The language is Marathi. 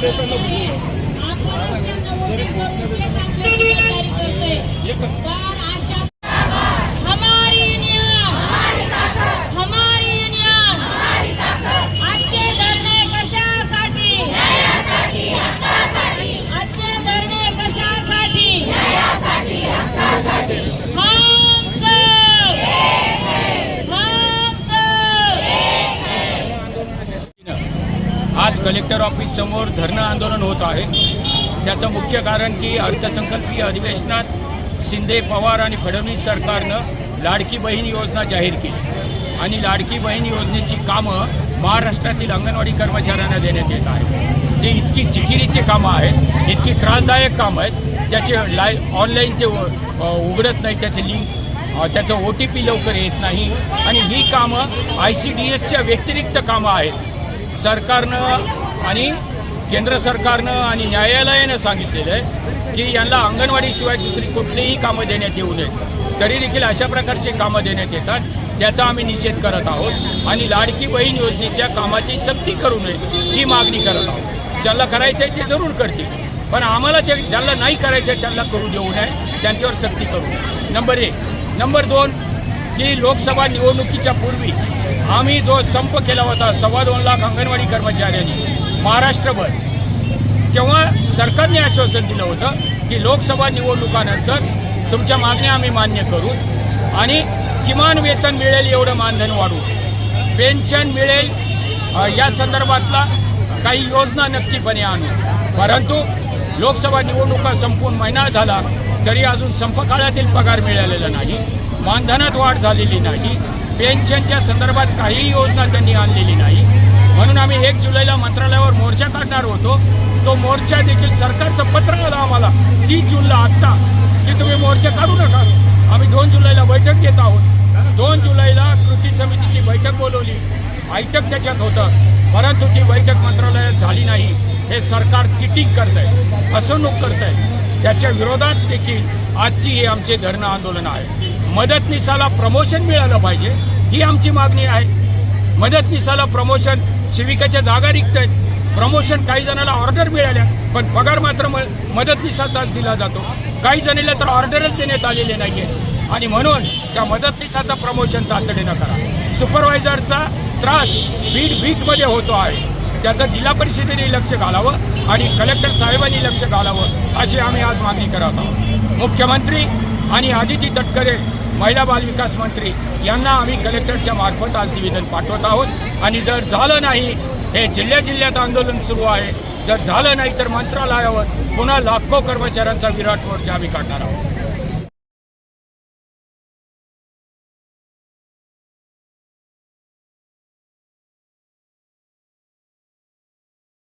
देताना आज कलेक्टर ऑफिस समोर धरणं आंदोलन होत आहे. त्याचं मुख्य कारण की अर्थसंकल्पीय अधिवेशनात शिंदे पवार आणि फडणवीस सरकारनं लाडकी बहीण योजना जाहीर केली. आणि लाडकी बहीण योजनेची कामं महाराष्ट्रातील अंगणवाडी कर्मचाऱ्यांना देण्यात येत आहे ते इतकी चिकिरीची कामं आहेत इतकी त्रासदायक कामं आहेत त्याचे लाय ऑनलाईन ते उघडत नाही त्याचे लिंक त्याचं ओ टी पी लवकर येत नाही. आणि ही कामं आय सी डी एसच्या व्यतिरिक्त कामं आहेत. सरकारनं आणि केंद्र सरकारनं आणि न्यायालयानं सांगितलेलं आहे की यांना अंगणवाडीशिवाय दुसरी कुठलीही कामं देण्यात येऊ नयेत तरी देखील अशा प्रकारचे कामं देण्यात येतात त्याचा आम्ही निषेध करत आहोत आणि लाडकी बहीण योजनेच्या कामाची सक्ती करू नये ही मागणी करत आहोत. ज्यांना करायचं आहे ते जरूर करतील पण आम्हाला ते ज्यांना नाही करायचं आहे त्यांना करू देऊ नये त्यांच्यावर सक्ती करू नंबर एक. नंबर दोन की लोकसभा निवडणुकीच्या पूर्वी आम्ही जो संप केला होता सव्वा दोन लाख अंगणवाडी कर्मचाऱ्यांनी महाराष्ट्रभर तेव्हा सरकारने आश्वासन दिलं होतं की लोकसभा निवडणुकानंतर तुमच्या मागण्या आम्ही मान्य करू आणि किमान वेतन मिळेल एवढं मानधन वाढवू. पेन्शन मिळेल या संदर्भातला काही योजना नक्कीपणे आणू. परंतु लोकसभा निवडणुका संपून महिना झाला तरी अजून संपकाळातील पगार मिळालेला नाही मानधनात वाढ झालेली नाही पेन्शनच्या संदर्भात काहीही योजना त्यांनी आणलेली नाही. म्हणून आम्ही एक जुलैला मंत्रालयावर मोर्चा काढणार होतो. तो मोर्चा देखील सरकारचं पत्र आलं आम्हाला. तीस जूनला आत्ता की तुम्ही मोर्चा काढू नका. आम्ही दोन जुलैला बैठक घेत आहोत. दोन जुलैला कृती समितीची बैठक बोलवली. आयटक त्याच्यात होतं. परंतु ती बैठक मंत्रालयात झाली नाही. हे सरकार चिटिंग करत आहे फसवणूक करत आहे त्याच्या विरोधात देखील आजची हे आमचे धरणं आंदोलन आहे. मदतनीसाला प्रमोशन मिळालं पाहिजे ही आमची मागणी आहे. मदतनीसाला प्रमोशन सेविकाच्या जागा रिक्त आहेत. प्रमोशन काही जणांना ऑर्डर मिळाल्या पण पगार मात्र म मदतनिसाचा दिला जातो. काही जणांना तर ऑर्डरच देण्यात आलेले नाही आहे आणि म्हणून त्या मदतनिसाचं प्रमोशन तातडीनं करा. सुपरवायझरचा त्रास बीट बीटमध्ये होतो आहे. त्याचं जिल्हा परिषदेने लक्ष घालावं आणि कलेक्टर साहेबांनी लक्ष घालावं अशी आम्ही आज मागणी करत आहोत. मुख्यमंत्री आणि आदिती तटकरे महिला बालविकास मंत्री यांना आम्ही कलेक्टरच्या मार्फत आज निवेदन पाठवत आहोत. आणि जर झालं नाही हे जिल्ह्या जिल्ह्यात आंदोलन सुरू आहे. जर झालं नाही तर मंत्रालयावर पुन्हा लाखो कर्मचाऱ्यांचा विराट मोर्चा आम्ही काढणार आहोत.